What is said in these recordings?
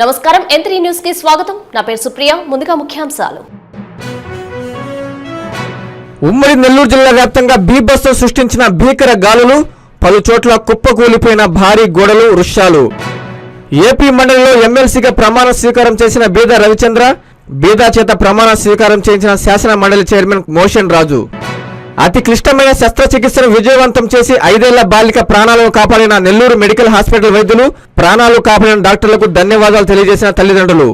నమస్కారం. ఎంత్రీ న్యూస్కి స్వాగతం. నా పేరు సుప్రియ. ముందుగా ముఖ్యాంశాలు. ఉమ్మడి నెల్లూరు జిల్లా వ్యాప్తంగా బీభత్సం సృష్టించిన భీకర గాలులు పలు చోట్ల కుప్పకూలిపోయిన భారీ గోడలు వృక్షాలు. ఏపీ మండలిలో ఎమ్మెల్సీగా ప్రమాణ స్వీకారం చేసిన బీదా రవిచంద్ర బీదా చేత ప్రమాణ స్వీకారం చేయించిన శాసన మండలి చైర్మన్ మోషన్ రాజు. అతి క్లిష్టమైన శస్త్రచికిత్సను విజయవంతం చేసి ఐదేళ్ళ బాలిక ప్రాణాలను కాపాడిన నెల్లూరు మెడికల్ హాస్పిటల్ వైద్యులు ప్రాణాలు కాపాడిన డాక్టర్లకు ధన్యవాదాలు తెలియజేసిన తల్లిదండ్రులు.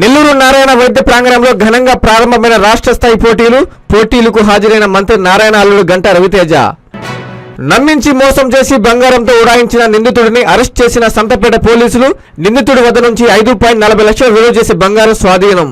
నెల్లూరు నారాయణ వైద్య ప్రాంగణంలో ఘనంగా ప్రారంభమైన రాష్ట్ర స్థాయి పోటీలు పోటీలకు హాజరైన మంత్రి నారాయణ అల్లుడు గంట రవితేజ. నమ్మించి మోసం చేసి బంగారంతో ఉడాయించిన నిందితుడిని అరెస్ట్ చేసిన సంతపేట పోలీసులు నిందితుడి వద్ద నుంచి ఐదు పాయింట్ నలభై లక్షలు విలువ చేసే బంగారం స్వాధీనం.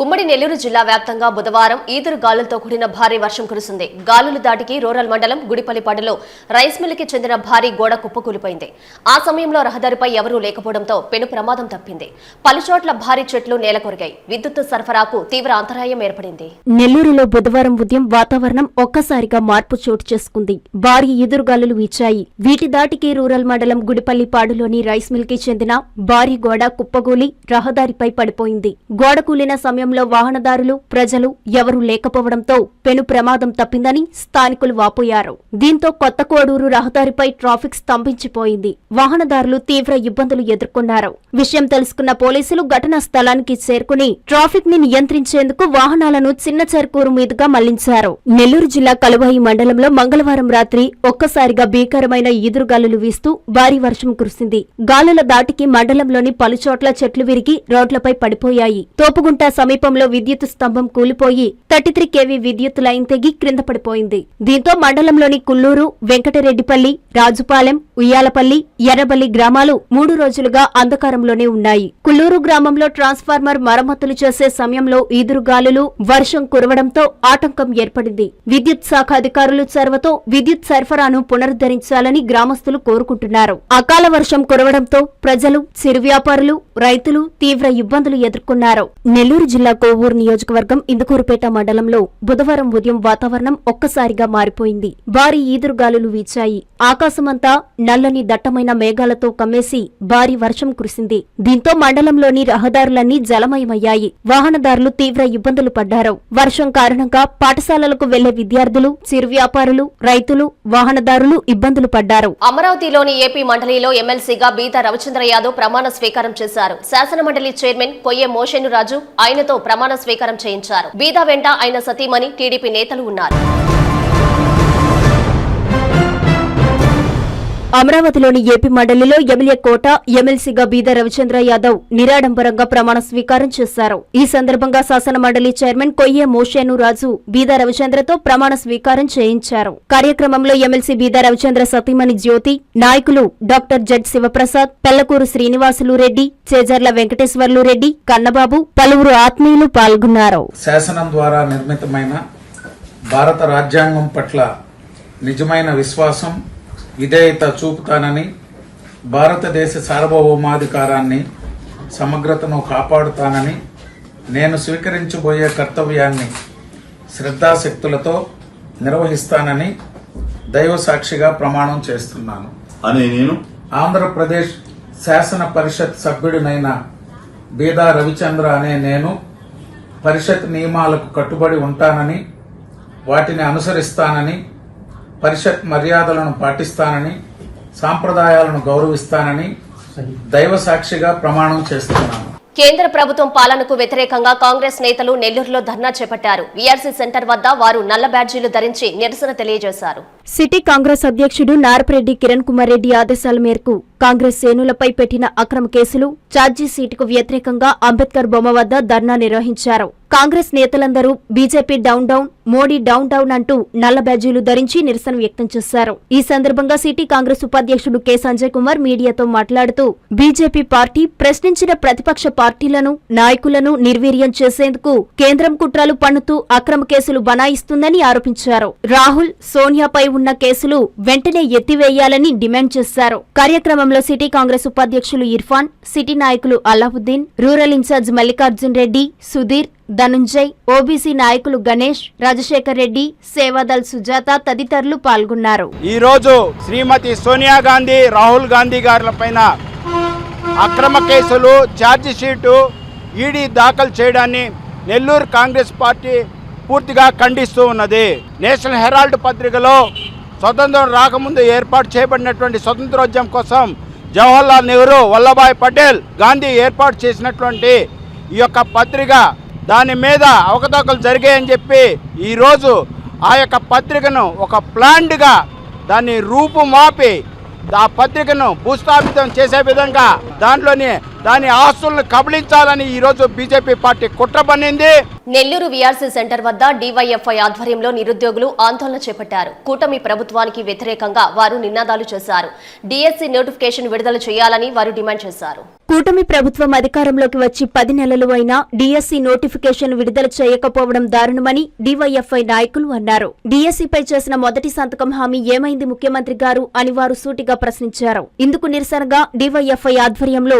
ఉమ్మడి నెల్లూరు జిల్లా వ్యాప్తంగా బుధవారం ఈదురు గాలులతో కూడిన భారీ వర్షం కురిసింది. గాలులు దాటికి రూరల్ మండలం గుడిపల్లిపాడులో రైస్ మిల్లుకి చెందిన భారీ గోడ కుప్పకూలిపోయింది ఆ సమయంలో రహదారిపై ఎవరూ లేకపోవడంతో పెను ప్రమాదం తప్పింది. పలుచోట్ల భారీ చెట్లు నేలకొరిగాయి విద్యుత్ సరఫరాకు తీవ్ర అంతరాయం ఏర్పడింది. నెల్లూరులో బుధవారం ఉదయం వాతావరణం ఒక్కసారిగా మార్పు చోటు చేసుకుంది. భారీ ఎదురుగాలులు వీచాయి. వీటి దాటికి రూరల్ మండలం గుడిపల్లిపాడులోని రైస్ మిల్కి చెందిన భారీ గోడ కుప్పగూలి రహదారిపై పడిపోయింది. గోడ కూలిన సమయం సమయంలో వాహనదారులు ప్రజలు ఎవరూ లేకపోవడంతో పెను ప్రమాదం తప్పిందని స్థానికులు వాపోయారు. దీంతో కొత్త కోడూరు రహదారిపై ట్రాఫిక్ స్తంభించిపోయింది. వాహనదారులు తీవ్ర ఇబ్బందులు ఎదుర్కొన్నారు. విషయం తెలుసుకున్న పోలీసులు ఘటనా స్థలానికి చేరుకుని ట్రాఫిక్ని నియంత్రించేందుకు వాహనాలను చిన్న చెరుకూరు మీదుగా మళ్ళించారు. నెల్లూరు జిల్లా కలువాయి మండలంలో మంగళవారం రాత్రి ఒక్కసారిగా భీకరమైన ఈదురుగాలులు వీస్తూ భారీ వర్షం కురిసింది. గాలుల దాటికి మండలంలోని పలుచోట్ల చెట్లు విరిగి రోడ్లపై పడిపోయాయి. తోపుగుంట సమీపంలో విద్యుత్ స్తంభం కూలిపోయి థర్టీ త్రీ కేవీ విద్యుత్ లైన్ తెగి క్రింద పడిపోయింది. దీంతో మండలంలోని కుల్లూరు వెంకటరెడ్డిపల్లి రాజుపాలెం ఉయ్యాలపల్లి ఎర్రబల్లి గ్రామాలు మూడు రోజులుగా అంధకారంలోనే ఉన్నాయి. కుల్లూరు గ్రామంలో ట్రాన్స్ఫార్మర్ మరమ్మతులు చేసే సమయంలో ఈదురుగాలులు వర్షం కురవడంతో ఆటంకం ఏర్పడింది. విద్యుత్ శాఖ అధికారులు చొరవతో విద్యుత్ సరఫరాను పునరుద్ధరించాలని గ్రామస్తులు కోరుకుంటున్నారు. అకాల వర్షం కురవడంతో ప్రజలు చిరు వ్యాపారులు రైతులు తీవ్ర ఇబ్బందులు ఎదుర్కొన్నారు. నెల్లూరు జిల్లా కోవూరు నియోజకవర్గం ఇందుకూరుపేట మండలంలో బుధవారం ఉదయం వాతావరణం ఒక్కసారిగా మారిపోయింది. భారీ ఈదురుగాలులు వీచాయి. ఆకాశమంతా నల్లని దట్టమైన మేఘాలతో కమ్మేసి భారీ వర్షం కురిసింది. దీంతో మండలంలోని రహదారులన్నీ జలమయమయ్యాయి. వాహనదారులు తీవ్ర ఇబ్బందులు పడ్డారు. వర్షం కారణంగా పాఠశాలలకు వెళ్ళే విద్యార్థులు చిరు వ్యాపారులు రైతులు వాహనదారులు ఇబ్బందులు పడ్డారు. అమరావతిలోని ఏపీ మండలిలో ఎమ్మెల్సీగా బీతా రవిచంద్ర యాదవ్ ప్రమాణ స్వీకారం చేశారు. శాసన మండలి చైర్మన్ కొయ్యే మోషేను రాజు ఆయనతో ప్రమాణ స్వీకారం చేయించారు. బీదా వెంట ఆయన సతీమణి టీడీపీ నేతలు ఉన్నారు. అమరావతిలోని ఏపీ మండలిలో ఎమ్మెల్యే కోట ఎమ్మెల్సీగా బీద రవిచంద్ర యాదవ్ నిరాడంబరంగా ప్రమాణ స్వీకారం చేశారు. ఈ సందర్భంగా శాసన మండలి చైర్మన్ కొయ్యే మోషేను రాజు బీద రవిచంద్రతో ప్రమాణ స్వీకారం చేయించారు. కార్యక్రమంలో ఎమ్మెల్సీ బీద రవిచంద్ర సతీమణి జ్యోతి నాయకులు డాక్టర్ జడ్ శివప్రసాద్ పెళ్ళకూరు శ్రీనివాసులు రెడ్డి చేజర్ల వెంకటేశ్వర్లు రెడ్డి కన్నబాబు పలువురు ఆత్మీయులు పాల్గొన్నారు. శాసనం ద్వారా నిర్మితమైన భారత రాజ్యాంగం పట్ల నిజమైన విశ్వాసం విధేయత చూపుతానని భారతదేశ సార్వభౌమాధికారాన్ని సమగ్రతను కాపాడుతానని నేను స్వీకరించబోయే కర్తవ్యాన్ని శ్రద్ధాశక్తులతో నిర్వహిస్తానని దైవ సాక్షిగా ప్రమాణం చేస్తున్నాను. అనే నేను ఆంధ్రప్రదేశ్ శాసన పరిషత్ సభ్యుడినైన బీదా రవిచంద్ర అనే నేను పరిషత్ నియమాలకు కట్టుబడి ఉంటానని వాటిని అనుసరిస్తానని పరిషత్ మర్యాదలను పాటిస్తానని సాంప్రదాయాలను గౌరవిస్తానని దైవ సాక్షిగా ప్రమాణం చేస్తున్నాను. కేంద్ర ప్రభుత్వం పాలనకు వ్యతిరేకంగా కాంగ్రెస్ నేతలు నెల్లూరులో ధర్నా చేపట్టారు. వీఆర్సీ సెంటర్ వద్ద వారు నల్ల బ్యాడ్జీలు ధరించి నిరసన తెలియజేశారు. సిటీ కాంగ్రెస్ అధ్యక్షుడు నారపరెడ్డి కిరణ్ కుమార్ రెడ్డి ఆదేశాల మేరకు కాంగ్రెస్ శ్రేణులపై పెట్టిన అక్రమ కేసులు ఛార్జీ సీటుకు వ్యతిరేకంగా అంబేద్కర్ బొమ్మ వద్ద ధర్నా నిర్వహించారు. కాంగ్రెస్ నేతలందరూ BJP down down Modi down down అంటూ నల్ల బ్యాజీలు ధరించి నిరసన వ్యక్తం చేశారు. ఈ సందర్భంగా సిటీ కాంగ్రెస్ ఉపాధ్యక్షుడు కె. సంజయ్ కుమార్ మీడియాతో మాట్లాడుతూ బీజేపీ పార్టీ ప్రశ్నించిన ప్రతిపక్ష పార్టీలను నాయకులను నిర్వీర్యం చేసేందుకు కేంద్రం కుట్రలు పన్నుతూ అక్రమ కేసులు బనాయిస్తుందని ఆరోపించారు. రాహుల్ సోనియాపై ఉన్న కేసులు వెంటనే ఎత్తివేయాలని డిమాండ్ చేశారు. కార్యక్రమంలో సిటీ కాంగ్రెస్ ఉపాధ్యక్షులు ఇర్ఫాన్ సిటీ నాయకులు Alauddin rural in-charge Mallikarjun Reddy Sudhir Dhanunjay OBC నాయకులు గణేష్ రాజశేఖర్ రెడ్డి సేవాదల్ సుజాత తదితరులు పాల్గొన్నారు. ఈరోజు శ్రీమతి సోనియా గాంధీ రాహుల్ గాంధీ గారుల పైన అక్రమ కేసులు ఛార్జ్ షీటు ఈడీ దాఖలు చేయడాన్ని నెల్లూరు కాంగ్రెస్ పార్టీ పూర్తిగా ఖండిస్తూ ఉన్నది. నేషనల్ హెరాల్డ్ పత్రికలో స్వతంత్రం రాకముందు ఏర్పాటు చేయబడినటువంటి స్వతంత్రోద్యమం కోసం జవహర్లాల్ నెహ్రూ వల్లభాయ్ పటేల్ గాంధీ ఏర్పాటు చేసినటువంటి ఈ యొక్క పత్రిక దాని మీద అవకతవకలు జరిగాయని చెప్పి ఈరోజు ఆ యొక్క పత్రికను ఒక ప్లాంట్గా దాన్ని రూపుమాపి ఆ పత్రికను భూస్థాపితం చేసే విధంగా దాంట్లోని దాని ఆస్తులను కబళించాలని ఈరోజు బీజేపీ పార్టీ కుట్ర పన్నింది. నెల్లూరు వీఆర్సీ సెంటర్ వద్ద డీవైఎఫ్ఐ ఆధ్వర్యంలో నిరుద్యోగులు ఆందోళన చేపట్టారు. కూటమి ప్రభుత్వానికి వ్యతిరేకంగా వారు నినాదాలు చేశారు. డీఎస్సీ నోటిఫికేషన్ విడుదల చేయాలని వారు డిమాండ్ చేశారు. కూటమి ప్రభుత్వం అధికారంలోకి వచ్చి పది నెలలు అయినా డీఎస్సీ నోటిఫికేషన్ విడుదల చేయకపోవడం దారుణమని డీవైఎఫ్ఐ నాయకులు అన్నారు. డీఎస్సీపై చేసిన మొదటి సంతకం హామీ ఏమైంది ముఖ్యమంత్రి గారు అని వారు సూటిగా ప్రశ్నించారు. ఇందుకు నిరసనగా డీవైఎఫ్ఐ ఆధ్వర్యంలో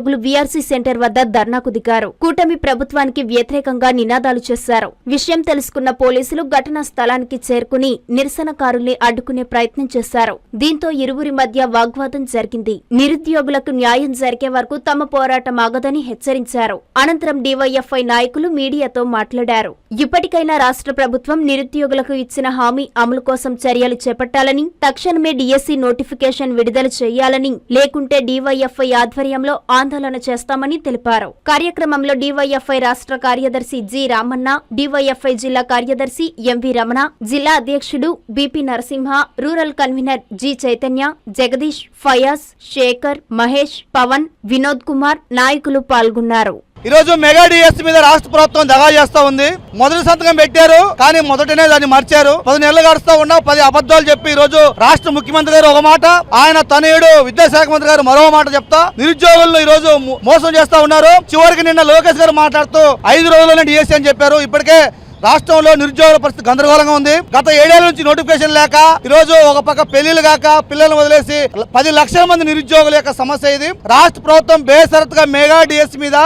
ఉద్యోగులు వీఆర్సీ సెంటర్ వద్ద ధర్నాకు దిగారు. కూటమి ప్రభుత్వానికి వ్యతిరేకంగా నినాదాలు చేశారు. విషయం తెలుసుకున్న పోలీసులు ఘటనా స్థలానికి చేరుకుని నిరసనకారుల్ని అడ్డుకునే ప్రయత్నం చేశారు. దీంతో ఇరువురి మధ్య వాగ్వాదం జరిగింది. నిరుద్యోగులకు న్యాయం జరిగే వరకు తమ పోరాటం ఆగదని హెచ్చరించారు. అనంతరం డివైఎఫ్ఐ నాయకులు మీడియాతో మాట్లాడారు. ఇప్పటికైనా రాష్ట్ర ప్రభుత్వం నిరుద్యోగులకు ఇచ్చిన హామీ అమలు కోసం చర్యలు చేపట్టాలని తక్షణమే డిఎస్సి నోటిఫికేషన్ విడుదల చేయాలని లేకుంటే డివైఎఫ్ఐ ఆధ్వర్యంలో ఆందోళన చేస్తామని తెలిపారు. కార్యక్రమంలో డివైఎఫ్ఐ రాష్ట్ర కార్యదర్శి జి రామన్న డివైఎఫ్ఐ జిల్లా కార్యదర్శి ఎంవి రమణ జిల్లా అధ్యక్షుడు BP Narasimha rural convener G Chaitanya Jagadish Fayaz Sekhar Mahesh Pawan Vinod Kumar నాయకులు పాల్గొన్నారు. ఈరోజు మెగా డిఎస్ మీద రాష్ట్ర ప్రభుత్వం దగా చేస్తా ఉంది. మొదటి సంతకం పెట్టారు కానీ మొదటనే దాన్ని మర్చారు. పది నెలలు గడుస్తా ఉన్నా పది అబద్ధాలు చెప్పి ఈ రోజు రాష్ట్ర ముఖ్యమంత్రి గారు ఒక మాట ఆయన తనయుడు విద్యాశాఖ మంత్రి గారు మరో మాట చెప్తా. నిరుద్యోగులను ఈ రోజు మోసం చేస్తా ఉన్నారు. చివరికి నిన్న లోకేష్ గారు మాట్లాడుతూ ఐదు రోజుల్లోనే డిఎస్సీ అని చెప్పారు. ఇప్పటికే రాష్ట్రంలో నిరుద్యోగుల పరిస్థితి గందరగోళంగా ఉంది. గత ఏడేళ్ళ నుంచి నోటిఫికేషన్ లేక ఈ రోజు ఒక పక్క పెళ్ళిలు కాక పిల్లలను వదిలేసి పది లక్షల మంది నిరుద్యోగుల యొక్క సమస్య ఇది. రాష్ట్ర ప్రభుత్వం బేసరత్గా మెగా డిఎస్ మీద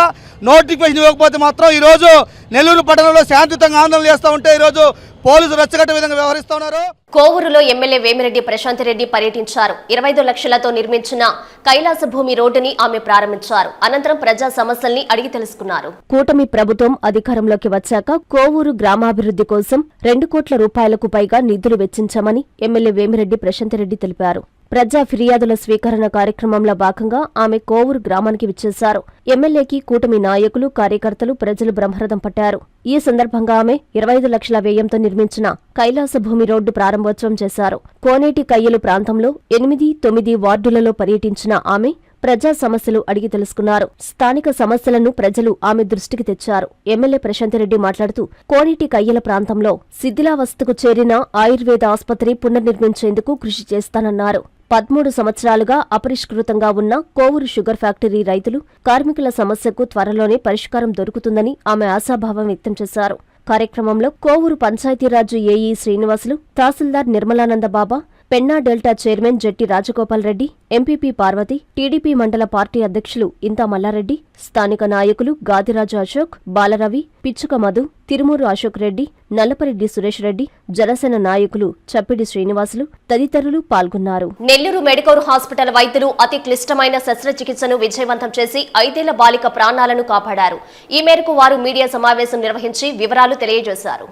నోటిఫికేషన్ ఇవ్వకపోతే మాత్రం ఈరోజు నెల్లూరు పట్టణంలో శాంతియుతంగా ఆందోళన చేస్తూ ఉంటే ఈరోజు పోలీసులు రెచ్చగట్టే విధంగా వ్యవహరిస్తున్నారు కోవూరులో ఎమ్మెల్యే వేమిరెడ్డి ప్రశాంత్ రెడ్డి పర్యటించారు. ఇరవై ఐదు లక్షలతో నిర్మించిన కైలాస భూమి రోడ్డుని ఆమె ప్రారంభించారు. అనంతరం ప్రజా సమస్యల్ని అడిగి తెలుసుకున్నారు. కూటమి ప్రభుత్వం అధికారంలోకి వచ్చాక కోవూరు గ్రామాభివృద్ధి కోసం రెండు కోట్ల రూపాయలకు పైగా నిధులు వెచ్చించామని ఎమ్మెల్యే వేమిరెడ్డి ప్రశాంతరెడ్డి తెలిపారు. ప్రజా ఫిర్యాదుల స్వీకరణ కార్యక్రమంలో భాగంగా ఆమె కోవూరు గ్రామానికి విచ్చేశారు. ఎమ్మెల్యేకి కూటమి నాయకులు కార్యకర్తలు ప్రజలు బ్రహ్మరథం పట్టారు. ఈ సందర్భంగా ఆమె ఇరవై ఐదు లక్షల వ్యయంతో నిర్మించిన కైలాసభూమి రోడ్డు ప్రారంభోత్సవం చేశారు. కోనేటి కయ్యలు ప్రాంతంలో ఎనిమిది తొమ్మిది వార్డులలో పర్యటించిన ఆమె ప్రజా సమస్యలు అడిగి తెలుసుకున్నారు. స్థానిక సమస్యలను ప్రజలు ఆమె దృష్టికి తెచ్చారు. ఎమ్మెల్యే ప్రశాంతిరెడ్డి మాట్లాడుతూ కోనేటి కయ్యల ప్రాంతంలో శిథిలావస్థకు చేరిన ఆయుర్వేద ఆసుపత్రి పునర్నిర్మించేందుకు కృషి చేస్తానన్నారు. పదమూడు సంవత్సరాలుగా అపరిష్కృతంగా ఉన్న కోవూరు షుగర్ ఫ్యాక్టరీ రైతులు కార్మికుల సమస్యకు త్వరలోనే పరిష్కారం దొరుకుతుందని ఆమె ఆశాభావం వ్యక్తం చేశారు. కార్యక్రమంలో Kovur Panchayati Raj AE Srinivasulu tahsildar Nirmalananda Baba Penna delta chairman Jatti Rajagopal Reddy MPP Parvathi TDP మండల పార్టీ అధ్యక్షులు ఇంతా మల్లారెడ్డి స్థానిక నాయకులు గాదిరాజు అశోక్ బాలరవి పిచ్చుక మధు తిరుమూరు అశోక్ రెడ్డి నల్లపరెడ్డి సురేష్ రెడ్డి జనసేన నాయకులు చప్పిడి శ్రీనివాసులు తదితరులు పాల్గొన్నారు. నెల్లూరు మెడికోర్ హాస్పిటల్ వైద్యులు అతి క్లిష్టమైన శస్త్రచికిత్సను విజయవంతం చేసి ఐదేళ్ళ బాలిక ప్రాణాలను కాపాడారు. ఈ మేరకు వారు మీడియా సమావేశం నిర్వహించి వివరాలు తెలియజేశారు.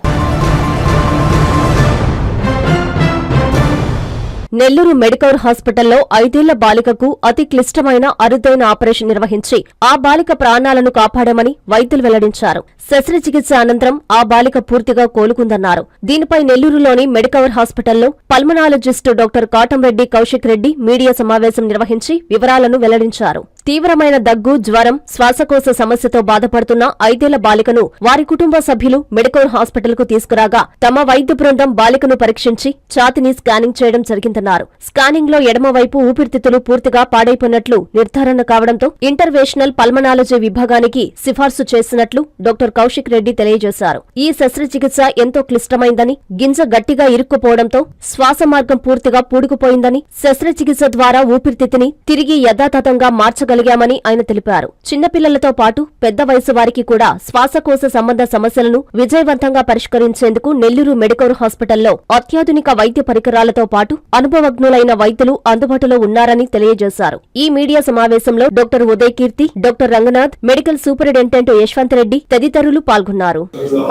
నెల్లూరు మెడికవర్ హాస్పిటల్లో ఐదేళ్ళ బాలికకు అతి క్లిష్టమైన అరుదైన ఆపరేషన్ నిర్వహించి ఆ బాలిక ప్రాణాలను కాపాడామని వైద్యులు వెల్లడించారు. శస్త్రచికిత్స అనంతరం ఆ బాలిక పూర్తిగా కోలుకుందన్నారు. దీనిపై నెల్లూరులోని మెడికవర్ హాస్పిటల్లో pulmonologist doctor Katamreddy Kaushik Reddy media సమావేశం నిర్వహించి వివరాలను వెల్లడించారు. తీవ్రమైన దగ్గు జ్వరం శ్వాసకోశ సమస్యతో బాధపడుతున్న ఐదేళ్ళ బాలికను వారి కుటుంబ సభ్యులు మెడికల్ హాస్పిటల్కు తీసుకురాగా తమ వైద్య బృందం బాలికను పరీక్షించి ఛాతిని స్కానింగ్ చేయడం జరిగిందన్నారు. చెందుతున్నారు స్కానింగ్లో ఎడమవైపు ఊపిరితిత్తులు పూర్తిగా పాడైపోయినట్లు నిర్ధారణ కావడంతో ఇంటర్వేషనల్ పల్మనాలజీ విభాగానికి సిఫార్సు చేసినట్లు డాక్టర్ కౌశిక్ రెడ్డి తెలియజేశారు. ఈ శస్త్రచికిత్స ఎంతో క్లిష్టమైందని గింజ గట్టిగా ఇరుక్కుపోవడంతో శ్వాస మార్గం పూర్తిగా పూడుకుపోయిందని శస్త్రచికిత్స ద్వారా ఊపిరితిత్తుని తిరిగి యథాతథంగా మార్చగలిగామని ఆయన తెలిపారు. చిన్నపిల్లలతో పాటు పెద్ద వయసు వారికి కూడా శ్వాసకోశ సంబంధ సమస్యలను విజయవంతంగా పరిష్కరించేందుకు నెల్లూరు మెడికల్ హాస్పిటల్లో అత్యాధునిక వైద్య పరికరాలతో పాటు అనుభవజ్ఞులైన వైద్యులు అందుబాటులో ఉన్నారని తెలియజేశారు. ఈ మీడియా సమావేశంలో doctor Uday Kirti doctor Ranganath medical superintendent Yashwanth Reddy తదితరులు పాల్గొన్నారు.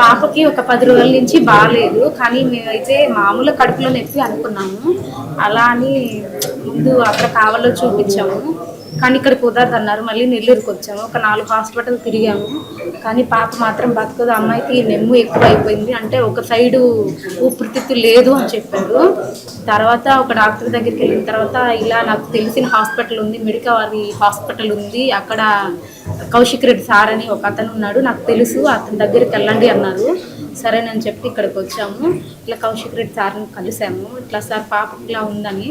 పాపకి ఒక పది రోజుల నుంచి బాగాలేదు కానీ మేమైతే మామూలు కడుపులో నొప్పి అనుకున్నాము. అలా అని ముందు అక్కడ కావాలో చూపించాము. కానీ ఇక్కడ కుదరదు అన్నారు మళ్ళీ నెల్లూరుకి వచ్చాము. ఒక నాలుగు హాస్పిటల్ తిరిగాము. కానీ పాప మాత్రం బతకదు. అమ్మాయికి నెమ్ము ఎక్కువ అయిపోయింది అంటే ఒక సైడు ఊపిరితిత్తు లేదు అని చెప్పారు. తర్వాత ఒక డాక్టర్ దగ్గరికి వెళ్ళిన తర్వాత ఇలా నాకు తెలిసిన హాస్పిటల్ ఉంది. మెడికల్ వారి హాస్పిటల్ ఉంది. అక్కడ కౌశిక్ రెడ్డి సార్ అని ఒక అతను ఉన్నాడు. నాకు తెలుసు. అతని దగ్గరికి వెళ్ళండి అన్నారు. సరేనని చెప్పి ఇక్కడికి వచ్చాము. ఇట్లా కౌశిక్ రెడ్డి సార్ని కలిసాము. ఇట్లా సార్ పాప ఇలా ఉందని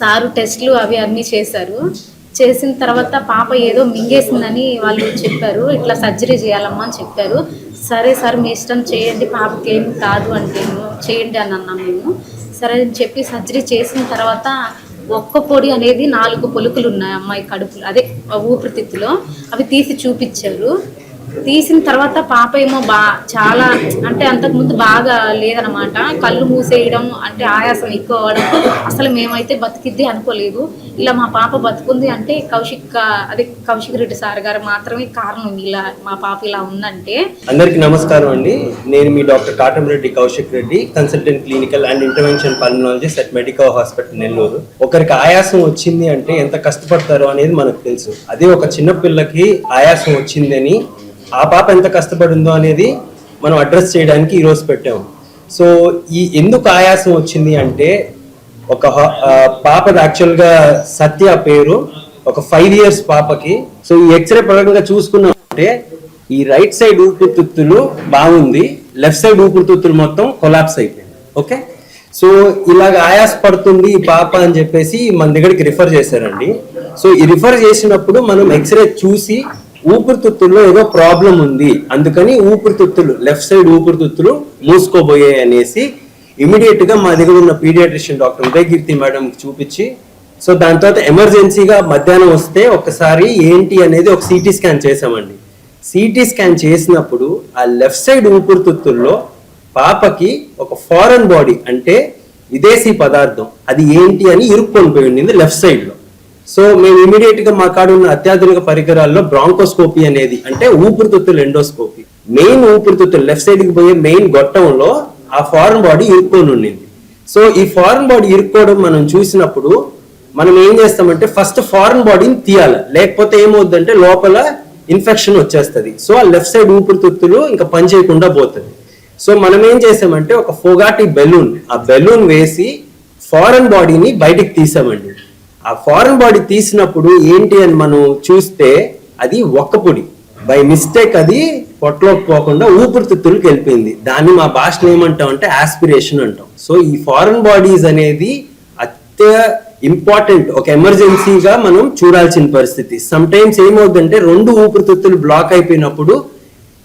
సారు టెస్ట్లు అవి అన్నీ చేశారు. చేసిన తర్వాత పాప ఏదో మింగేసిందని వాళ్ళు చెప్పారు. ఇట్లా సర్జరీ చేయాలమ్మా అని చెప్పారు. సరే సార్ మీ ఇష్టం చేయండి పాపకి ఏం కాదు అంటే చేయండి అని అన్నాం మేము. సరే అని చెప్పి సర్జరీ చేసిన తర్వాత ఒక్క పొడి అనేది నాలుగు పొలుకులు ఉన్నాయి అమ్మాయి కడుపులో అదే ఊపిరితిత్తులో. అవి తీసి చూపించారు. తీసిన తర్వాత పాప ఏమో బా చాలా అంటే అంతకుముందు బాగా లేదనమాట కళ్ళు మూసేయడం అంటే ఆయాసం ఎక్కువ అవడం అసలు మేమైతే బతికిద్ది అనుకోలేదు. ఇలా మా పాప బతుకుంది అంటే కౌశిక్ అదే కౌశిక్ రెడ్డి సార్ గారు మాత్రమే కారణం ఇలా మా పాప ఇలా ఉందంటే. అందరికీ నమస్కారం అండి. నేను మీ doctor Katamreddy Kaushik Reddy consultant clinical and intervention pulmonologist at medical hospital Nellore. ఒకరికి ఆయాసం వచ్చింది అంటే ఎంత కష్టపడతారో అనేది మనకు తెలుసు. అదే ఒక చిన్న పిల్లకి ఆయాసం వచ్చిందని ఆ పాప ఎంత కష్టపడిందో అనేది మనం అడ్రస్ చేయడానికి ఈరోజు పెట్టాము సో ఈ ఎందుకు ఆయాసం వచ్చింది అంటే ఒక పాపది యాక్చువల్గా సత్య పేరు ఒక ఫైవ్ ఇయర్స్ పాపకి. సో ఈ ఎక్స్రే ప్రకారంగా చూసుకున్నామంటే ఈ రైట్ సైడ్ ఊపిరితిత్తులు బాగుంది లెఫ్ట్ సైడ్ ఊపిరితిత్తులు మొత్తం కొలాప్స్ అయిపోయింది. ఓకే సో ఇలాగ ఆయాస పడుతుంది ఈ పాప అని చెప్పేసి మన దగ్గరికి రిఫర్ చేశారండి. సో ఈ రిఫర్ చేసినప్పుడు మనం ఎక్స్రే చూసి ఊపిరితిత్తుల్లో ఏదో ప్రాబ్లం ఉంది. అందుకని ఊపిరితిత్తులు లెఫ్ట్ సైడ్ ఊపిరితిత్తులు మూసుకోబోయాయి అనేసి ఇమీడియట్గా మా దగ్గర ఉన్న పీడియాట్రిషియన్ డాక్టర్ ఉదయకీర్తి మేడం చూపించి సో దాని తర్వాత ఎమర్జెన్సీగా మధ్యాహ్నం వస్తే ఒకసారి ఏంటి అనేది ఒక సిటీ స్కాన్ చేసామండి సిటీ స్కాన్ చేసినప్పుడు ఆ లెఫ్ట్ సైడ్ ఊపిరితిత్తుల్లో పాపకి ఒక ఫారెన్ బాడీ అంటే విదేశీ పదార్థం అది ఏంటి అని ఇరుక్కొని పోయి ఉండింది లెఫ్ట్ సైడ్లో. సో మేము ఇమీడియట్గా మా కాడ ఉన్న అత్యాధునిక పరికరాల్లో బ్రాంకోస్కోపీ అనేది అంటే ఊపిరితిత్తుల ఎండోస్కోపీ మెయిన్ ఊపిరితిత్తులు లెఫ్ట్ సైడ్కి పోయే మెయిన్ గొట్టంలో ఆ ఫారెన్ బాడీ ఇరుక్కొని ఉండింది. సో ఈ ఫారెన్ బాడీ ఇరుక్కోవడం మనం చూసినప్పుడు మనం ఏం చేస్తామంటే ఫస్ట్ ఫారెన్ బాడీని తీయాలి. లేకపోతే ఏమవుద్దంటే లోపల ఇన్ఫెక్షన్ వచ్చేస్తుంది. సో ఆ లెఫ్ట్ సైడ్ ఊపిరితిత్తులు ఇంకా పని చేయకుండా పోతుంది. సో మనం ఏం చేసామంటే ఒక ఫోగాటి బెలూన్ ఆ బెలూన్ వేసి ఫారెన్ బాడీని బయటికి తీసామండి. ఆ ఫారెన్ బాడీ తీసినప్పుడు ఏంటి అని మనం చూస్తే అది ఒక్క పొడి. బై మిస్టేక్ అది పొట్టలోకి పోకుండా ఊపిరితిత్తులకు వెళ్ళిపోయింది. దాన్ని మా భాషలో ఏమంటాం అంటే ఆస్పిరేషన్ అంటాం. సో ఈ ఫారెన్ బాడీస్ అనేది అత్య ఇంపార్టెంట్ ఒక ఎమర్జెన్సీగా మనం చూడాల్సిన పరిస్థితి. సమ్ టైమ్స్ ఏమవుతుందంటే రెండు ఊపిరితిత్తులు బ్లాక్ అయిపోయినప్పుడు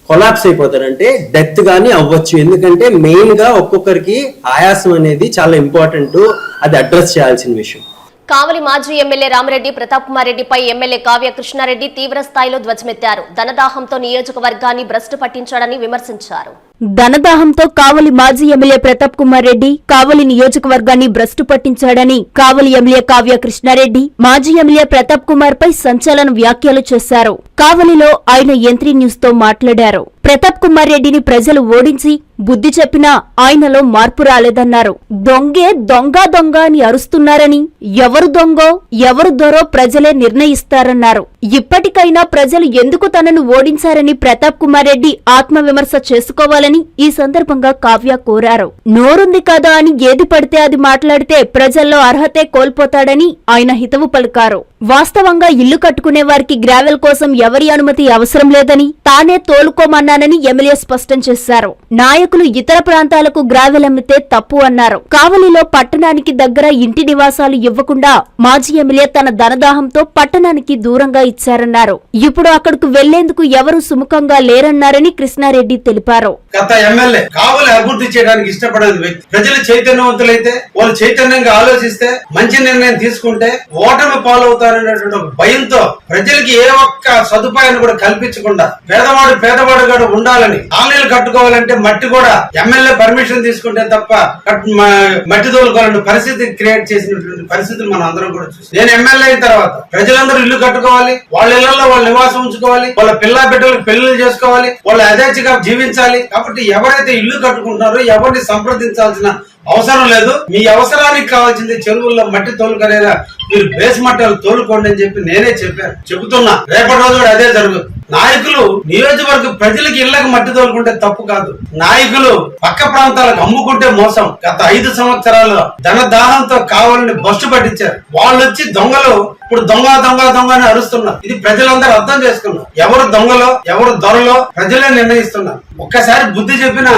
కొలాప్స్ అయిపోతారంటే డెత్ కానీ అవ్వచ్చు. ఎందుకంటే మెయిన్గా ఒక్కొక్కరికి ఆయాసం అనేది చాలా ఇంపార్టెంట్ అది అడ్రస్ చేయాల్సిన విషయం. కావలి మాజీ ఎమ్మెల్యే రామిరెడ్డి ప్రతాప్ కుమార్ రెడ్డిపై ఎమ్మెల్యే కావ్య కృష్ణారెడ్డి తీవ్ర స్థాయిలో ధ్వజమెత్తారు. ధనదాహంతో నియోజకవర్గాన్ని భ్రష్టు పట్టించాడని విమర్శించారు. ధనదాహంతో కావలి మాజీ ఎమ్మెల్యే ప్రతాప్ కుమార్ రెడ్డి కావలి నియోజకవర్గాన్ని భ్రష్టు పట్టించాడని కావలి ఎమ్మెల్యే కావ్య కృష్ణారెడ్డి మాజీ ఎమ్మెల్యే ప్రతాప్ కుమార్ పై సంచలన వ్యాఖ్యలు చేశారు. కావలిలో ఆయన ఎంత్రీ న్యూస్తో మాట్లాడారు. ప్రతాప్ కుమార్ రెడ్డిని ప్రజలు ఓడించి బుద్ధి చెప్పినా ఆయనలో మార్పు రాలేదన్నారు. దొంగే దొంగ దొంగ అని అరుస్తున్నారని ఎవరు దొంగో ఎవరు దొరో ప్రజలే నిర్ణయిస్తారన్నారు. ఇప్పటికైనా ప్రజలు ఎందుకు తనను ఓడించారని ప్రతాప్ కుమార్ రెడ్డి ఆత్మవిమర్శ చేసుకోవాలని ఈ సందర్భంగా కావ్య కోరారు. నోరుంది కదా అని ఏది పడితే అది మాట్లాడితే ప్రజల్లో అర్హతే కోల్పోతాడని ఆయన హితవు పలికారు. వాస్తవంగా ఇల్లు కట్టుకునే వారికి గ్రావెల్ కోసం ఎవరి అనుమతి అవసరం లేదని తానే తోలుకోమన్నానని ఎమ్మెల్యే స్పష్టం చేశారు. నాయకు నాయకులు ఇతర ప్రాంతాలకు గ్రావెల్ అమ్మితే తప్పు అన్నారు. కావలిలో పట్టణానికి దగ్గర ఇంటి నివాసాలు ఇవ్వకుండా మాజీ ఎమ్మెల్యే తన ధనదాహంతో పట్టణానికి దూరంగా ఇచ్చారన్నారు. ఇప్పుడు అక్కడకు వెళ్ళేందుకు ఎవరు సుముఖంగా లేరన్నారని కృష్ణారెడ్డి తెలిపారు. గత ఎమ్మెల్యే కావలి అభివృద్ధి చేయడానికి ఇష్టపడేది వ్యక్తి. ప్రజలు చైతన్యవంతులైతే వాళ్ళు చైతన్యంగా ఆలోచిస్తే మంచి నిర్ణయం తీసుకుంటే ఓటమి పాలవుతారనేటువంటి భయంతో ప్రజలకి ఏ ఒక్క సదుపాయాన్ని కూడా కల్పించకుండా పేదవాడు పేదవాడు కూడా ఉండాలని ఆలయాలు కట్టుకోవాలంటే మట్టి కూడా ఎమ్మెల్యే పర్మిషన్ తీసుకుంటే తప్ప మట్టి తోలుకోవాలంటే పరిస్థితి క్రియేట్ చేసినటువంటి పరిస్థితులు మనం అందరం కూడా చూసి నేను ఎమ్మెల్యే అయిన తర్వాత ప్రజలందరూ ఇల్లు కట్టుకోవాలి వాళ్ళ ఇళ్ళలో వాళ్ళ నివాసం ఉంచుకోవాలి వాళ్ళ పిల్ల బిడ్డలకు పెళ్ళిళ్ళు చేసుకోవాలి వాళ్ళు అదేచిగా జీవించాలి. కాబట్టి ఎవరైతే ఇల్లు కట్టుకుంటున్నారో ఎవరిని సంప్రదించాల్సిన అవసరం లేదు. మీ అవసరానికి కావాల్సింది చెరువుల్లో మట్టి తోలుకనేలా మీరు బేస్ మట్టాలు తోలుకోండి అని చెప్పి నేనే చెప్పాను చెబుతున్నా. రేపటి రోజు కూడా అదే జరుగుతుంది. నాయకులు నియోజకవర్గ ప్రజలకు ఇళ్ళకు మట్టి తోలుకుంటే తప్పు కాదు. నాయకులు పక్క ప్రాంతాలకు అమ్ముకుంటే మోసం. గత ఐదు సంవత్సరాలు ధన కావాలని బస్సు పట్టించారు. వాళ్ళు వచ్చి దొంగలు ఇప్పుడు దొంగ దొంగ దొంగ అని అరుస్తున్నారు. ఇది ప్రజలందరూ అర్థం చేసుకున్నారు. ఎవరు దొంగలో ఎవరు దొరలో ప్రజలే నిర్ణయిస్తున్నారు. ఒక్కసారి బుద్ధి చెప్పిన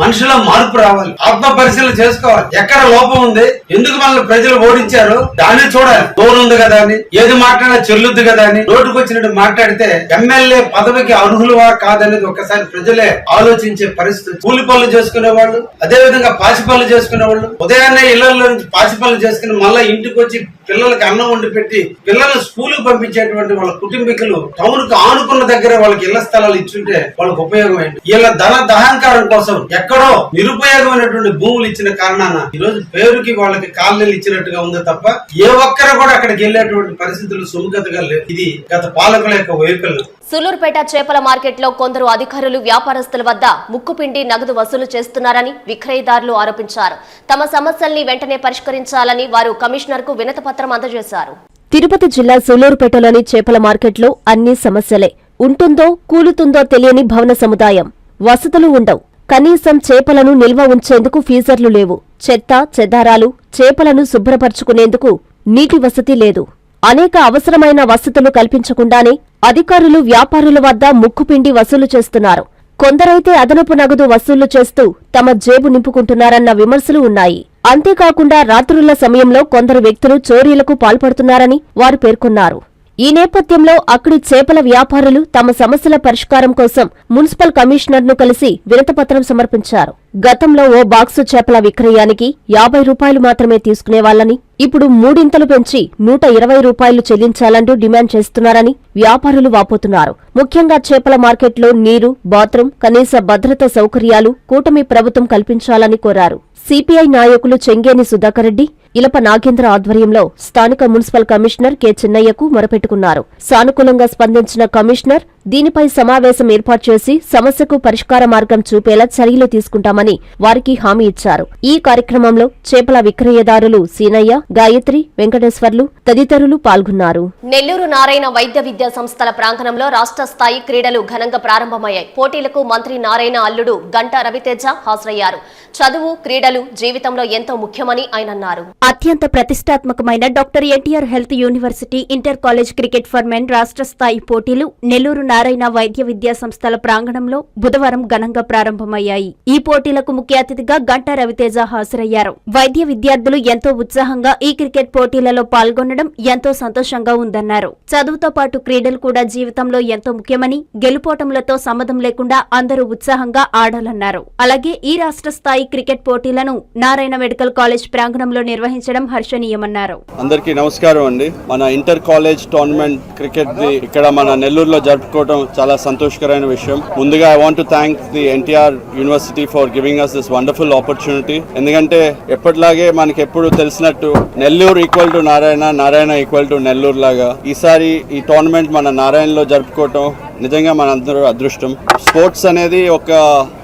మనుషుల మార్పు రావాలి. ఆత్మ పరిశీలన చేసుకోవాలి. ఎక్కడ లోపం ఉంది? ఎందుకు మనల్ని ప్రజలు ఓడించారు? దాన్ని చూడాలి. డోర్ ఉంది కదా అని ఏది మాట్లాడినా చెల్లుద్ది కదా అని నోటుకు వచ్చినట్టు మాట్లాడితే ఎమ్మెల్యే పదవికి అర్హులువా కాదనేది ఒకసారి ప్రజలే ఆలోచించే పరిస్థితి. కూలి పనులు చేసుకునే వాళ్ళు అదే విధంగా పాసి పనులు చేసుకునే వాళ్ళు ఉదయాన్నే ఇళ్ళలో నుంచి పాసి పనులు చేసుకుని మళ్ళీ ఇంటికి వచ్చి పిల్లలకి అన్నం వండి పెట్టి పిల్లల్ని స్కూల్ పంపించేటువంటి వాళ్ళ కుటుంబీకులు టౌన్ ఆనుకున్న దగ్గర వాళ్ళకి ఇళ్ళ స్థలాలు ఇచ్చుంటే వాళ్ళకి ఉపయోగం ఏంటి? వీళ్ళ ధన దహంకారం కోసం ఎక్కడో నిరుపయోగమైనటువంటి భూములు ఇచ్చిన కారణాన ఈ రోజు పేరుకి వాళ్ళకి కాలనీలు ఇచ్చినట్టుగా ఉంది తప్ప ఏ ఒక్కరు కూడా అక్కడికి వెళ్ళేటువంటి పరిస్థితులు సుముఖతగా లేవు. ఇది గత పాలకుల యొక్క వైఫల్యం. సూలూరుపేట చేపల మార్కెట్లో కొందరు అధికారులు వ్యాపారస్తుల వద్ద ముక్కుపిండి నగదు వసూలు చేస్తున్నారని విక్రయదారులు ఆరోపించారు. తమ సమస్యల్ని వెంటనే పరిష్కరించాలని వారు కమిషనర్కు వినతిపత్రం అందజేశారు. తిరుపతి జిల్లా సూలూరుపేటలోని చేపల మార్కెట్లో అన్ని సమస్యలే. ఉంటుందో కూలుతుందో తెలియని భవన సముదాయం. వసతులు ఉండవు. కనీసం చేపలను నిల్వ ఉంచేందుకు ఫీజర్లు లేవు. చెత్త చెదారాలు చేపలను శుభ్రపరుచుకునేందుకు నీటి వసతి లేదు. అనేక అవసరమైన వసతులు కల్పించకుండానే అధికారులు వ్యాపారుల వద్ద ముక్కుపిండి వసూలు చేస్తున్నారు. కొందరైతే అదనపు నగదు వసూలు చేస్తూ తమ జేబు నింపుకుంటున్నారన్న విమర్శలు ఉన్నాయి. అంతేకాకుండా రాత్రుల సమయంలో కొందరు వ్యక్తులు చోరీలకు పాల్పడుతున్నారని వారు పేర్కొన్నారు. ఈ నేపథ్యంలో అక్కడి చేపల వ్యాపారులు తమ సమస్యల పరిష్కారం కోసం మున్సిపల్ కమిషనర్ను కలిసి వినతపత్రం సమర్పించారు. గతంలో ఓ బాక్సు చేపల విక్రయానికి యాభై రూపాయలు మాత్రమే తీసుకునేవాళ్ళని ఇప్పుడు మూడింతలు పెంచి నూట ఇరవై రూపాయలు చెల్లించాలంటూ డిమాండ్ చేస్తున్నారని వ్యాపారులు వాపోతున్నారు. ముఖ్యంగా చేపల మార్కెట్లో నీరు బాత్రూం కనీస భద్రత సౌకర్యాలు కూటమి ప్రభుత్వం కల్పించాలని కోరారు. సిపిఐ నాయకులు చెంగేని సుధాకర్ రెడ్డి ఇలప నాగేంద్ర ఆధ్వర్యంలో స్థానిక మున్సిపల్ కమిషనర్ కె చిన్నయ్యకు మొరపెట్టుకున్నారు. సానుకూలంగా స్పందించిన కమిషనర్ దీనిపై సమావేశం ఏర్పాటు చేసి సమస్యకు పరిష్కార మార్గం చూపేలా చర్యలు తీసుకుంటామని వారికి హామీ ఇచ్చారు. ఈ కార్యక్రమంలో చేపల విక్రయదారులు సీనయ్య గాయత్రి వెంకటేశ్వర్లు తదితరులు పాల్గొన్నారు. నెల్లూరు నారాయణ వైద్య విద్యా సంస్థల ప్రాంగణంలో రాష్ట్ర స్థాయి క్రీడలు ఘనంగా ప్రారంభమయ్యాయి. పోటీలకు మంత్రి నారాయణ అల్లుడు గంటా రవితేజ హాజరయ్యారు. చదువు క్రీడలు జీవితంలో ఎంతో ముఖ్యమని ఆయన అన్నారు. అత్యంత ప్రతిష్టాత్మకమైన doctor NTR health university inter college cricket for men రాష్ట్ర స్థాయి పోటీలు నెల్లూరు నారాయణ వైద్య విద్యా సంస్థల ప్రాంగణంలో బుధవారం ఘనంగా ప్రారంభమయ్యాయి. ఈ పోటీలకు ముఖ్య అతిథిగా గంటా రవితేజ హాజరయ్యారు. వైద్య విద్యార్థులు ఎంతో ఉత్సాహంగా ఈ క్రికెట్ పోటీలలో పాల్గొనడం ఎంతో సంతోషంగా ఉందన్నారు. చదువుతో పాటు క్రీడలు కూడా జీవితంలో ఎంతో ముఖ్యమని గెలుపోటములతో సమ్మతం లేకుండా అందరూ ఉత్సాహంగా ఆడాలన్నారు. అలాగే ఈ రాష్ట్ర స్థాయి క్రికెట్ పోటీలను నారాయణ మెడికల్ కాలేజ్ ప్రాంగణంలో నిర్వహించడం హర్షణీయమన్నారు. అందరికీ నమస్కారం అండి. మన ఇంటర్ కాలేజ్ టోర్నమెంట్ క్రికెట్ ది ఇక్కడ మన నెల్లూరులో జరుపుకోవడం చాలా సంతోషకరమైన విషయం. ముందుగా I want thank the NTR university for giving us this wonderful opportunity ఎందుకంటే ఎప్పటిలాగే మనకి ఎప్పుడు తెలిసినట్టు Nellore equal to Narayana Narayana equal to Nellore లాగా ఈసారి ఈ టోర్నమెంట్ మన నారాయణలో జరుపుకోవటం నిజంగా మనందరూ అదృష్టం. స్పోర్ట్స్ అనేది ఒక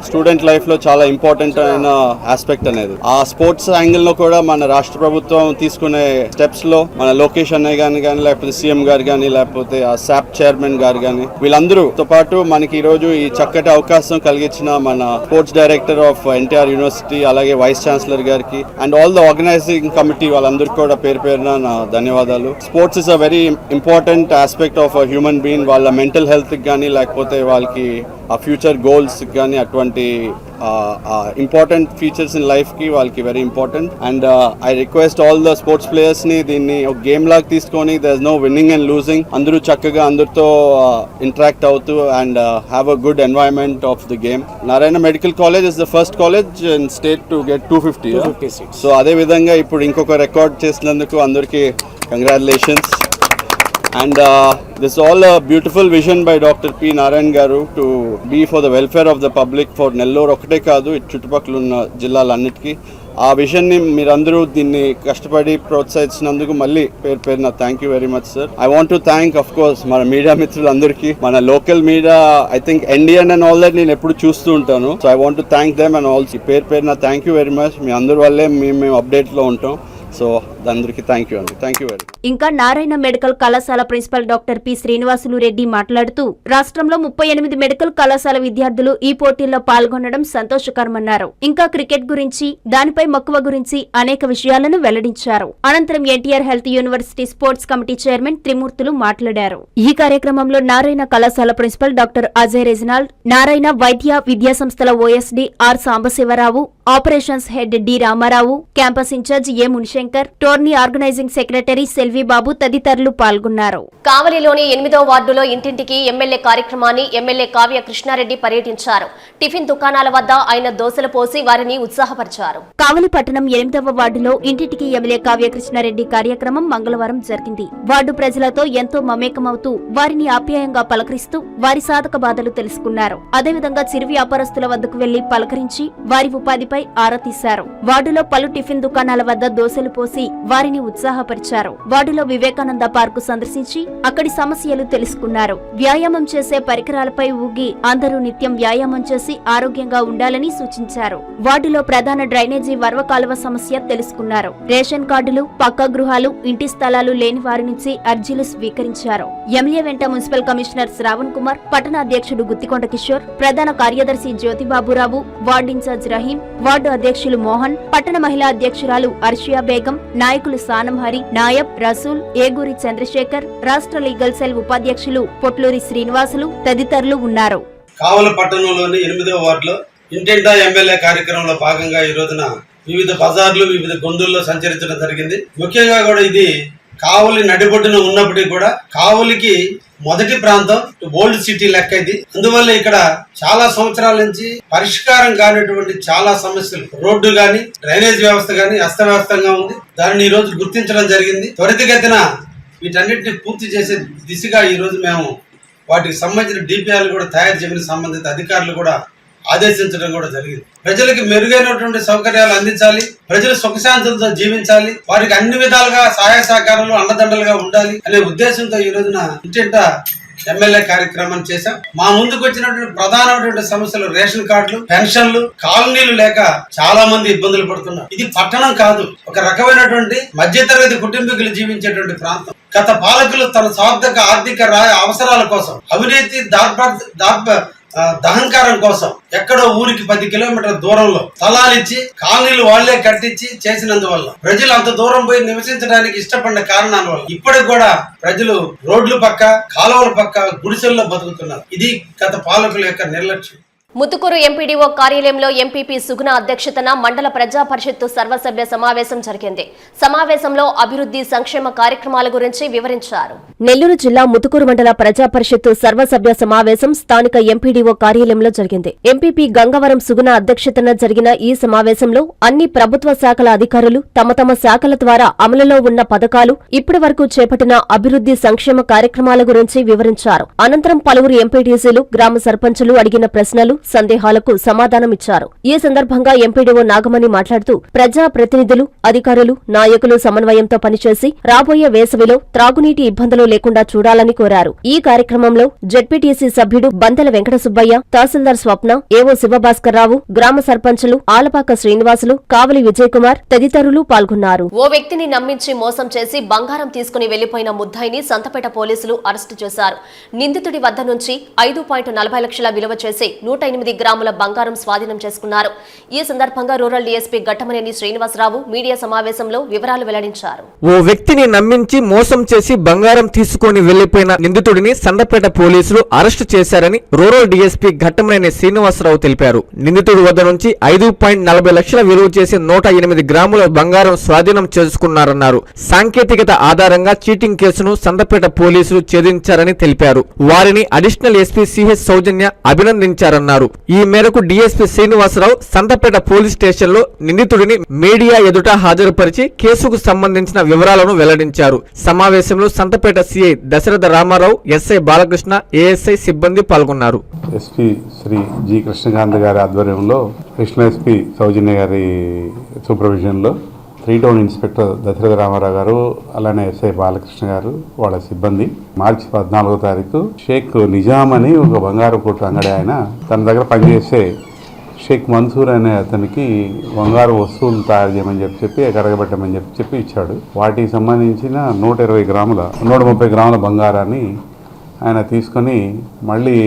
స్టూడెంట్ లైఫ్లో చాలా ఇంపార్టెంట్ అయిన ఆస్పెక్ట్ అనేది. ఆ స్పోర్ట్స్ యాంగిల్లో కూడా మన రాష్ట్ర ప్రభుత్వం తీసుకునే స్టెప్స్లో మన లోకేష్ అన్నయ్య గాని కానీ లేకపోతే సీఎం గారు కానీ లేకపోతే ఆ శాప్ చైర్మన్ గారు కానీ వీళ్ళందరూతో పాటు మనకి ఈ రోజు ఈ చక్కటి అవకాశం కలిగించిన మన sports director of NTR university అలాగే వైస్ ఛాన్సలర్ గారికి and all the organising committee వాళ్ళందరికీ కూడా పేరు పేరున నా ధన్యవాదాలు. Sports is a very important aspect of human being వాళ్ళ మెంటల్ హెల్త్ ఫ్యూచర్కి కానీ లేకపోతే వాళ్ళకి ఆ ఫ్యూచర్ గోల్స్ కానీ అటువంటి ఇంపార్టెంట్ ఫీచర్స్ ఇన్ లైఫ్కి వాళ్ళకి very important and I request all the sports ప్లేయర్స్ని దీన్ని ఒక గేమ్ లాగా తీసుకొని there is no winning and losing అందరూ చక్కగా అందరితో ఇంటరాక్ట్ అవుతూ and have a good environment of the game Narayana medical college is the first college in state to get two fifty so అదే విధంగా ఇప్పుడు ఇంకొక రికార్డ్ చేసినందుకు అందరికీ congratulations And uh, this beautiful all a beautiful vision by Dr. P. Narayan Garu to be for the welfare of the public for Nellore ఒకటే కాదు ఇటు చుట్టుపక్కల ఉన్న జిల్లాలన్నిటికీ. ఆ విషయాన్ని మీరందరూ దీన్ని కష్టపడి ప్రోత్సహించినందుకు మళ్ళీ పేరు పేరున thank you very much sir I want to thank of course మన మీడియా మిత్రులందరికీ. మన local media I think Indian and all that నేను ఎప్పుడు చూస్తూ ఉంటాను. So I want to thank them and also పేరు పేరున థ్యాంక్ యూ వెరీ మచ్ మీ అందరి వల్లే మేము మేము అప్డేట్లో ఉంటాం. సో అందరికీ థ్యాంక్ యూ అండి. థ్యాంక్ యూ వెరీ ఇంకా నారాయణ మెడికల్ కళాశాల principal doctor P Srinivasulu Reddy మాట్లాడుతూ రాష్ట్రంలో ముప్పై ఎనిమిది మెడికల్ కళాశాల విద్యార్థులు ఈ పోటీల్లో పాల్గొనడం సంతోషకరమన్నారు. ఇంకా క్రికెట్ గురించి దానిపై మక్కువ గురించి అనేక విషయాలను వెల్లడించారు. అనంతరం NTR health university sports committee chairman Trimurthulu మాట్లాడారు. ఈ కార్యక్రమంలో నారాయణ కళాశాల principal doctor Ajay Reginald Narayana వైద్య విద్యా సంస్థల OSD R Sambasivarao operations head D Ramarao campus in charge A Munishankar tourney organising secretary Selvi Babu తదితరులు పాల్గొన్నారు. కావలిలోని ఎనిమిదో వార్డులో ఇంటింటికి ఎమ్మెల్యే కార్యక్రమాన్ని ఎమ్మెల్యే కావ్య కృష్ణారెడ్డి పర్యటించారు. టిఫిన్ దుకాణాల వద్ద ఆయన దోశలు పోసి వారిని ఉత్సాహపరిచారు. కావలి పట్టణం ఎనిమిదవ వార్డులో ఇంటింటికి ఎమ్మెల్యే కావ్యకృష్ణారెడ్డి కార్యక్రమం మంగళవారం జరిగింది. వార్డు ప్రజలతో ఎంతో మమేకమవుతూ వారిని ఆప్యాయంగా పలకరిస్తూ వారి సాధక బాధలు తెలుసుకున్నారు. అదేవిధంగా చిరు వ్యాపారస్తుల వద్దకు వెళ్ళి పలకరించి వారి ఉపాధిపై ఆరా తీశారు వార్డులో పలు టిఫిన్ దుకాణాల వద్ద దోశలు పోసి వారిని ఉత్సాహపరిచారు. వార్డులో వివేకానంద పార్కు సందర్శించి అక్కడి సమస్యలు తెలుసుకున్నారు. వ్యాయామం చేసే పరికరాలపై ఊగి అందరూ నిత్యం వ్యాయామం చేసి ఆరోగ్యంగా ఉండాలని సూచించారు. వార్డులో ప్రధాన డ్రైనేజీ వర్వ కాలువ సమస్య తెలుసుకున్నారు. రేషన్ కార్డులు పక్కా గృహాలు ఇంటి స్థలాలు లేని వారి నుంచి అర్జీలు స్వీకరించారు. ఎమ్మెల్యే వెంట మున్సిపల్ కమిషనర్ శ్రావణ్ కుమార్ పట్టణ అధ్యక్షుడు గుత్తికొండ కిషోర్ ప్రధాన కార్యదర్శి Jyothibaburao ward in charge Rahim ward అధ్యక్షులు మోహన్ పట్టణ మహిళా అధ్యక్షురాలు అర్షియా బేగం నాయకులు సానం హరి నాయబ్ రసూల్ ఏగూరి చంద్రశేఖర్ రాష్ట్ర లీగల్ సెల్ ఉపాధ్యక్షులు పొట్లూరి శ్రీనివాసులు తదితరులు ఉన్నారు. కావల పట్టణంలోని ఎనిమిదవ వార్డులో ఇంటింటా ఎమ్మెల్యే కార్యక్రమంలో భాగంగా ఈ రోజున వివిధ బజార్లు వివిధ గొంతుల్లో సంచరించడం జరిగింది. ముఖ్యంగా కూడా ఇది కావలి నడిబొడ్డున ఉన్నప్పటికీ కూడా కావలికి మొదటి ప్రాంతం ఓల్డ్ సిటీ లెక్క ఇది. అందువల్ల ఇక్కడ చాలా సంవత్సరాల నుంచి పరిష్కారం కానిటువంటి చాలా సమస్యలు. రోడ్డు గాని డ్రైనేజ్ వ్యవస్థ గాని అస్తవ్యస్తంగా ఉంది. దానిని ఈ రోజు గుర్తించడం జరిగింది. త్వరితగతిన వీటన్నిటిని పూర్తి చేసే దిశగా ఈ రోజు మేము వాటికి సంబంధించిన డిపిఆర్లు కూడా తయారు చేయమని సంబంధిత అధికారులు కూడా ఆదేశించడం కూడా జరిగింది. ప్రజలకు మెరుగైనటువంటి సౌకర్యాలు అందించాలి ప్రజలు సుఖశాంతులతో జీవించాలి వారికి అన్ని విధాలుగా సహాయ సహకారాలు అండదండలుగా ఉండాలి అనే ఉద్దేశంతో ఈ రోజున ఇంటింట ఎమ్మెల్యే కార్యక్రమం చేశాం. మా ముందుకు వచ్చినటువంటి ప్రధానమైనటువంటి సమస్యలు రేషన్ కార్డులు పెన్షన్లు కాలనీలు లేక చాలా మంది ఇబ్బందులు పడుతున్నారు. ఇది పట్టణం కాదు ఒక రకమైనటువంటి మధ్యతరగతి కుటుంబీకులు జీవించేటువంటి ప్రాంతం. గత పాలకులు తన స్వార్థక ఆర్థిక అవసరాల కోసం అవినీతి దార్భ దహంకారం కోసం ఎక్కడో ఊరికి పది కిలోమీటర్ల దూరంలో స్థలాలిచ్చి కాలనీలు వాళ్ళే కట్టించి చేసినందువల్ల ప్రజలు అంత దూరం పోయి నివసించడానికి ఇష్టపడిన కారణాల వల్ల ఇప్పటికి కూడా ప్రజలు రోడ్ల పక్క కాలువల పక్క గుడిసెల్లో బతుకుతున్నారు. ఇది గత పాలకుల యొక్క నిర్లక్ష్యం. ముతుకూరు ఎంపీడీఓ కార్యాలయంలో ఎంపీపీ సుగుణ అధ్యక్షతన మండల ప్రజా పరిషత్తు సర్వసభ్య సమావేశం జరిగింది. సమావేశంలో అభివృద్ధి సంక్షేమ కార్యక్రమాల గురించి వివరించారు. నెల్లూరు జిల్లా ముతుకూరు మండల ప్రజా పరిషత్తు సర్వసభ్య సమావేశం స్థానిక ఎంపీడీఓ కార్యాలయంలో జరిగింది. ఎంపీపీ గంగవరం సుగుణ అధ్యక్షతన జరిగిన ఈ సమావేశంలో అన్ని ప్రభుత్వ శాఖల అధికారులు తమ తమ శాఖల ద్వారా అమలులో ఉన్న పథకాలు ఇప్పటి వరకు చేపట్టిన అభివృద్ధి సంక్షేమ కార్యక్రమాల గురించి వివరించారు. అనంతరం పలువురు ఎంపీటీసీలు గ్రామ సర్పంచులు అడిగిన ప్రశ్నలు సందేహాలకు సమాధానమిచ్చారు. ఈ సందర్భంగా ఎంపీడీఓ నాగమణి మాట్లాడుతూ ప్రజా ప్రతినిధులు అధికారులు నాయకులు సమన్వయంతో పనిచేసి రాబోయే వేసవిలో త్రాగునీటి ఇబ్బందులు లేకుండా చూడాలని కోరారు. ఈ కార్యక్రమంలో జడ్పీటీసీ సభ్యుడు బందెల వెంకట సుబ్బయ్య తహసీల్దార్ స్వప్న ఏవో శివభాస్కర్ రావు గ్రామ సర్పంచులు ఆలపాక శ్రీనివాసులు కావలి విజయ్ కుమార్ తదితరులు పాల్గొన్నారు. ఓ వ్యక్తిని నమ్మించి మోసం చేసి బంగారం తీసుకుని వెళ్ళిపోయిన ముద్దాయిని సంతపేట పోలీసులు అరెస్టు చేశారు. నిందితుడి వద్ద నుంచి ఐదు పాయింట్ నలభై లక్షల విలువ చేసి నూట ఎనిమిది గ్రాముల బంగారం స్వాధీనం చేసుకున్నారు. ఈ సందర్భంగా rural DSP Ghattamaneni Srinivasarao media సమావేశంలో వివరాలు వెల్లడించారు. ఓ వ్యక్తిని నమ్మించి మోసం చేసి బంగారం తీసుకొని వెళ్ళిపోయిన నిందితుడిని సందపేట పోలీసులు అరెస్టు చేశారని రూరల్ డీఎస్పీ ఘట్టమనేని శ్రీనివాసరావు తెలిపారు. నిందితుడి వద్ద నుంచి ఐదు పాయింట్ నలభై లక్షల విలువ చేసి నూట ఎనిమిది గ్రాముల బంగారం స్వాధీనం చేసుకున్నారన్నారు. సాంకేతికత ఆధారంగా చీటింగ్ కేసును సందపేట పోలీసులు ఛేదించారని తెలిపారు. వారిని అడిషనల్ ఎస్పీ సిహెచ్ సౌజన్య అభినందించారన్నారు. ఈ మేరకు డీఎస్పీ శ్రీనివాసరావు సంతపేట పోలీస్ స్టేషన్లో నిందితుడిని మీడియా ఎదుట హాజరుపరిచి కేసుకు సంబంధించిన వివరాలను వెల్లడించారు. సమావేశంలో Santhapeta CI Dasaratha Ramarao SI Balakrishna ASI సిబ్బంది పాల్గొన్నారు. ఎస్పీ శ్రీ జి కృష్ణకాంత్ గారి ఆధ్వర్యంలో కృష్ణ ఎస్పీ సౌజన్య గారి సూపర్విజన్లో three town inspector Dasaratha Ramarao గారు అలానే ఎస్ఐ బాలకృష్ణ గారు వాళ్ళ సిబ్బంది. మార్చి పద్నాలుగో తారీఖు షేక్ నిజాం అని ఒక బంగారు కొట్టు అంగడి ఆయన తన దగ్గర పనిచేసే షేక్ మన్సూర్ అనే అతనికి బంగారు వస్తువులు తయారు చేయమని చెప్పి చెప్పి కరగబెట్టమని చెప్పి చెప్పి ఇచ్చాడు. వాటికి సంబంధించిన నూట ఇరవై గ్రాముల నూట ముప్పై గ్రాముల బంగారాన్ని ఆయన తీసుకొని మళ్ళీ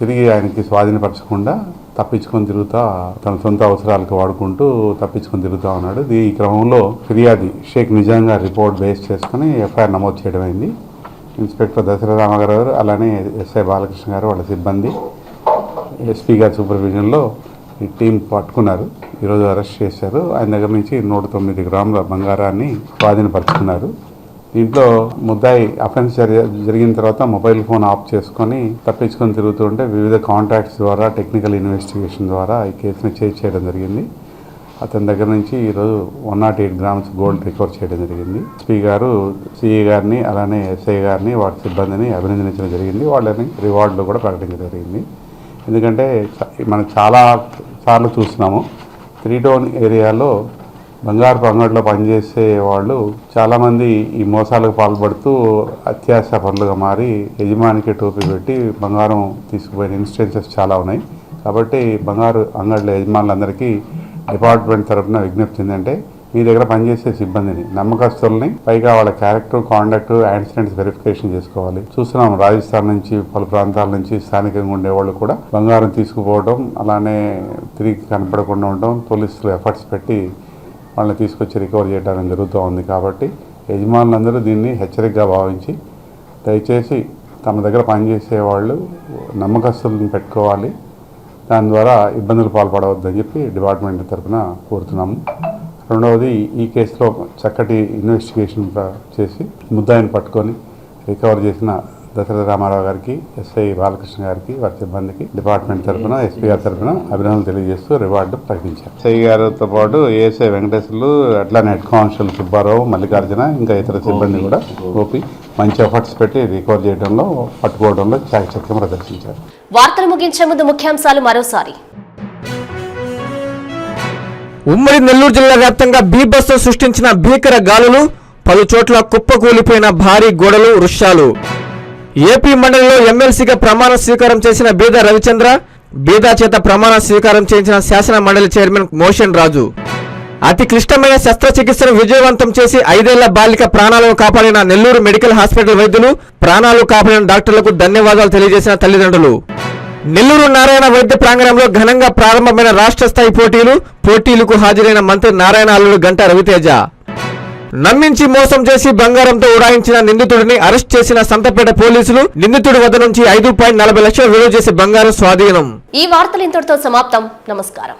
తిరిగి ఆయనకి స్వాధీనపరచకుండా తప్పించుకొని తిరుగుతా తన సొంత అవసరాలకు వాడుకుంటూ తప్పించుకొని తిరుగుతూ ఉన్నాడు. ఈ క్రమంలో ఫిర్యాది షేక్ నిజాంగా రిపోర్ట్ బేస్ చేసుకుని ఎఫ్ఐఆర్ నమోదు చేయడం అయింది. ఇన్స్పెక్టర్ దశరథ రామగారు గారు అలానే ఎస్ఐ బాలకృష్ణ గారు వాళ్ళ సిబ్బంది ఎస్పీ గారి సూపర్విజన్లో ఈ టీం పట్టుకున్నారు. ఈరోజు అరెస్ట్ చేశారు. ఆయన దగ్గర నుంచి నూట తొమ్మిది గ్రాముల బంగారాన్ని స్వాధీనపరుచుకున్నారు దీంట్లో ముద్దాయి అఫెన్స్ జరిగిన తర్వాత మొబైల్ ఫోన్ ఆఫ్ చేసుకొని తప్పించుకొని తిరుగుతుంటే వివిధ కాంటాక్ట్స్ ద్వారా టెక్నికల్ ఇన్వెస్టిగేషన్ ద్వారా ఈ కేసుని చేజ్ చేయడం జరిగింది. అతని దగ్గర నుంచి ఈరోజు one nought eight grams gold recover చేయడం జరిగింది. ఎస్పీ గారు సిఏ గారిని అలానే ఎస్ఐ గారిని వాటి సిబ్బందిని అభినందించడం జరిగింది. వాళ్ళని రివార్డులు కూడా ప్రకటించడం జరిగింది. ఎందుకంటే మనం చాలా సార్లు చూస్తున్నాము త్రీ టౌన్ ఏరియాలో బంగారు పంగడిలో పనిచేసే వాళ్ళు చాలామంది ఈ మోసాలకు పాల్పడుతూ అత్యాశ పనులుగా మారి యజమానికి టోపీ పెట్టి బంగారం తీసుకుపోయిన ఇన్స్టెన్సెస్ చాలా ఉన్నాయి. కాబట్టి బంగారు అంగడిల యజమానులందరికీ డిపార్ట్మెంట్ తరఫున విజ్ఞప్తి ఏంటంటే మీ దగ్గర పనిచేసే సిబ్బందిని నమ్మకస్తుల్ని పైగా వాళ్ళ క్యారెక్టర్ కాండక్ట్ యాక్సిడెంట్స్ వెరిఫికేషన్ చేసుకోవాలి. చూస్తున్నాం రాజస్థాన్ నుంచి పలు ప్రాంతాల నుంచి స్థానికంగా ఉండేవాళ్ళు కూడా బంగారం తీసుకుపోవడం అలానే తిరిగి కనపడకుండా ఉండడం పోలీసులు ఎఫర్ట్స్ పెట్టి వాళ్ళని తీసుకొచ్చి రికవర్ చేయడానికి జరుగుతూ ఉంది కాబట్టి యజమానులందరూ దీన్ని హెచ్చరికగా భావించి దయచేసి తమ దగ్గర పనిచేసే వాళ్ళు నమ్మకస్తులను పెట్టుకోవాలి. దాని ద్వారా ఇబ్బందులు పాల్పడవద్దని చెప్పి డిపార్ట్మెంట్ తరఫున కోరుతున్నాము. రెండవది ఈ కేసులో చక్కటి ఇన్వెస్టిగేషన్ చేసి ముద్దాయిని పట్టుకొని రికవర్ చేసిన దశరథ రామారావు గారికి ఎస్ఐ బాలకృష్ణ గారికి వారి సిబ్బందికి డిపార్ట్మెంట్ తరఫున ఎస్పీ గారి తరఫున అభినందనలు తెలియజేస్తూ రివార్డు ప్రకటించారు. ఎస్ఐ గారితో పాటు ఏఎస్ఐ వెంకటేశ్వర్లు అట్లానే హెడ్ కానిస్టేబుల్ సుబ్బారావు మల్లికార్జున ఇంకా ఇతర సిబ్బంది కూడా గోపి మంచి ఎఫర్ట్స్ పెట్టి రికవర్ చేయడంలో పట్టుకోవడంలో చాకచక్యం ప్రదర్శించారు. వార్తలు ముగించే ముందు ముఖ్యాంశాలు మరోసారి. ఉమ్మడి నెల్లూరు జిల్లా వ్యాప్తంగా బీభత్సం సృష్టించిన భీకర గాలులు పలు చోట్ల కుప్పకూలిపోయిన భారీ గోడలు వృక్షాలు. ఏపీ మండలిలో ఎమ్మెల్సీగా ప్రమాణ స్వీకారం చేసిన బీదా రవిచంద్ర బీదా చేత ప్రమాణ స్వీకారం చేయించిన శాసన మండలి చైర్మన్ మోషన్ రాజు. అతి క్లిష్టమైన శస్త్రచికిత్సను విజయవంతం చేసి ఐదేళ్ళ బాలిక ప్రాణాలను కాపాడిన నెల్లూరు మెడికల్ హాస్పిటల్ వైద్యులు ప్రాణాలు కాపాడిన డాక్టర్లకు ధన్యవాదాలు తెలియజేసిన తల్లిదండ్రులు. నెల్లూరు నారాయణ వైద్య ప్రాంగణంలో ఘనంగా ప్రారంభమైన రాష్ట్ర స్థాయి పోటీలు పోటీలకు హాజరైన మంత్రి నారాయణ అల్లుడు గంట రవితేజ. నమ్మించి మోసం చేసి బంగారంతో ఉడాయించిన నిందితుడిని అరెస్ట్ చేసిన సంతపేట పోలీసులు నిందితుడి వద్ద నుంచి ఐదు పాయింట్ నలభై లక్షలు విలువ చేసి బంగారం స్వాధీనం. ఈ వార్తలు ఇంతటితో సమాప్తం. నమస్కారం.